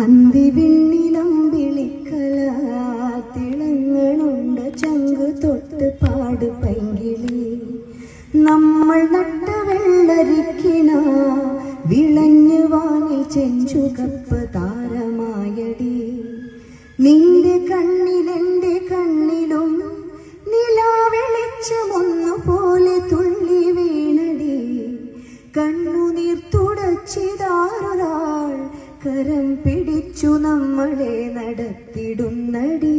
അന്തിവിണ്ണിലം വിളിക്കല. തിളങ്ങളുണ്ട് ചങ്ക് തൊട്ട് പാട് പൈങ്കിളി. നമ്മൾ നട്ട വെള്ളരിക്കിന. വിളഞ്ഞു വാങ്ങി ചെഞ്ചുകപ്പ് താരമായടി. നിന്റെ കണ്ണിലെന്റെ കണ്ണിലും നിലാവെളിച്ചമൊന്നു പോലെ തുള്ളി വീണടി. കണ്ണുനീർ തുടച്ചിതാറുതാൾ കരം പിടിച്ചു നമ്മളെ നടത്തിടുന്നടി.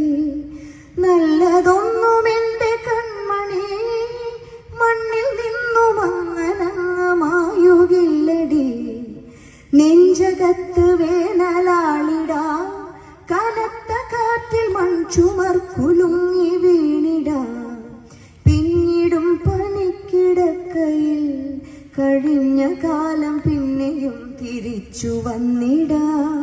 നല്ലതൊന്നും എന്റെ കൺമണി മണ്ണിൽ നിന്നും അങ്ങനമായുകില്ലടി നെഞ്ചകത്ത് വേനലാളിടാ കനത്ത കാറ്റിൽ മൺചുമർ കുലുങ്ങി വീണിടാ. പിന്നീടും പണിക്കിടക്കയിൽ കഴിഞ്ഞ കാലം പിന്നെയും തിരിച്ചു വന്നിടാ.